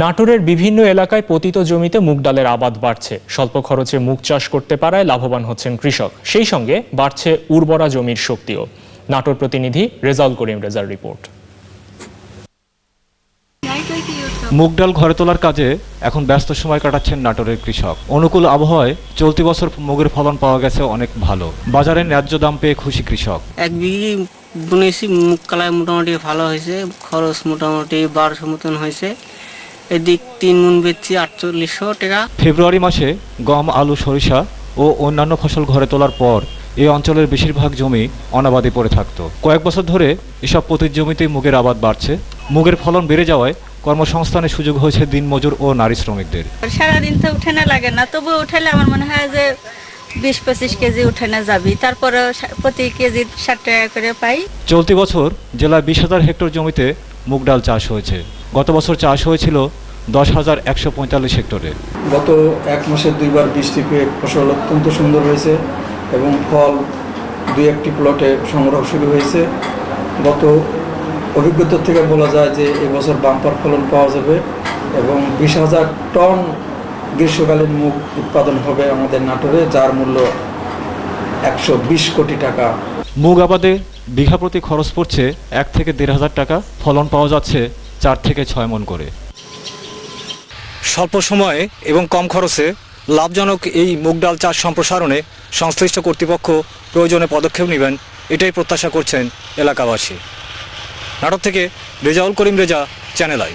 নাটোরের বিভিন্ন এলাকায় পতিত জমিতে মুগ ডালের আবাদ বাড়ছে। স্বল্প খরচে মুগ চাষ করতে পারায় লাভবান হচ্ছেন কৃষক। সেই সঙ্গে বাড়ছে উর্বরা জমির শক্তিও। নাটোর প্রতিনিধি রেজাল করিম রেজার রিপোর্ট। মুগ ডাল ঘরে তোলার কাজে এখন ব্যস্ত সময় কাটাচ্ছেন নাটোরের কৃষক। অনুকূল আবহাওয়ায় চলতি বছর মুগের ফলন পাওয়া গেছে অনেক ভালো। বাজারে ন্যায্য দাম পেয়ে খুশি কৃষক। এক বিঘি বুনেছি মুখ কালায় মোটামুটি ভালো হয়েছে খরচ মোটামুটি বারোশো মতন হয়েছে। এদিক তিন মন বেচছি আটচল্লিশশো টাকা। ফেব্রুয়ারি মাসে গম আলু সরিষা ও অন্যান্য ফসল ঘরে তোলার পর এই অঞ্চলের বেশিরভাগ জমি অনাবাদি পড়ে থাকত। কয়েক বছর ধরে এসব পতিত জমিতেই মুগের আবাদ বাড়ছে। মুগের ফলন বেড়ে যাওয়ায় কর্মসংস্থানের সুযোগ হয়েছে দিনমজুর ও নারী শ্রমিকদের। সারাদিন তো উঠে না লাগে না তবু উঠালে আমার মনে হয় যে বিশ পঁচিশ কেজি উঠে না যাবি। তারপরে প্রতি কেজি ষাট টাকা করে পাই। চলতি বছর জেলায় বিশ হাজার হেক্টর জমিতে মুগ ডাল চাষ হয়েছে। গত বছর চাষ হয়েছিল দশ হাজার একশো পঁয়তাল্লিশ হেক্টরে। গত এক মাসে দুইবার বৃষ্টি পেয়ে ফসল অত্যন্ত সুন্দর হয়েছে এবং ফল দুই একটি প্লটে সংগ্রহ শুরু হয়েছে। গত অভিজ্ঞতা থেকে বলা যায় যে এবছর বাম্পার ফলন পাওয়া যাবে এবং বিশ হাজার টন গ্রীষ্মকালীন মুগ উৎপাদন হবে আমাদের নাটোরে যার মূল্য একশো বিশ কোটি টাকা। মুগ আবাদে বিঘা প্রতি খরচ পড়ছে এক থেকে দেড় হাজার টাকা। ফলন পাওয়া যাচ্ছে চার থেকে ছয় মন করে। স্বল্প সময়ে এবং কম খরচে লাভজনক এই মুগ ডাল চাষ সম্প্রসারণে সংশ্লিষ্ট কর্তৃপক্ষ প্রয়োজনে পদক্ষেপ নেবেন, এটাই প্রত্যাশা করছেন এলাকাবাসী। নাটক থেকে রেজাউল করিম রেজা, চ্যানেল আই।